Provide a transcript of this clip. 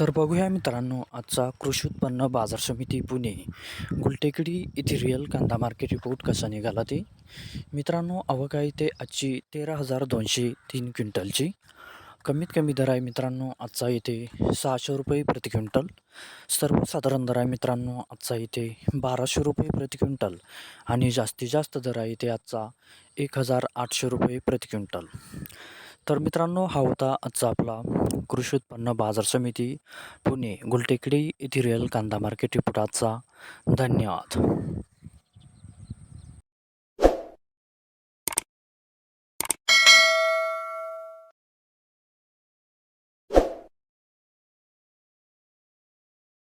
तर बघूया मित्रांनो आजचा कृषी उत्पन्न बाजार समिती पुणे. गुलटेकडी इथे रिअल कांदा मार्केट रिपोर्ट कसा निघाला ते? मित्रांनो आवक आहे ते आजची तेरा हजार दोनशे तीन क्विंटलची. कमीत कमी दर आहे मित्रांनो आजचा इथे सहाशे रुपये प्रति क्विंटल. सर्वसाधारण दर आहे मित्रांनो आजचा इथे बाराशे रुपये प्रति क्विंटल. आणि जास्तीत जास्त दर आहे इथे आजचा एक हजार आठशे रुपये प्रति क्विंटल. तर मित्रांनो हा होता आजचा आपला कृषी उत्पन्न बाजार समिती पुणे गुलटेकडी इथिरियल कांदा मार्केट रिपोर्ट आजचा. धन्यवाद.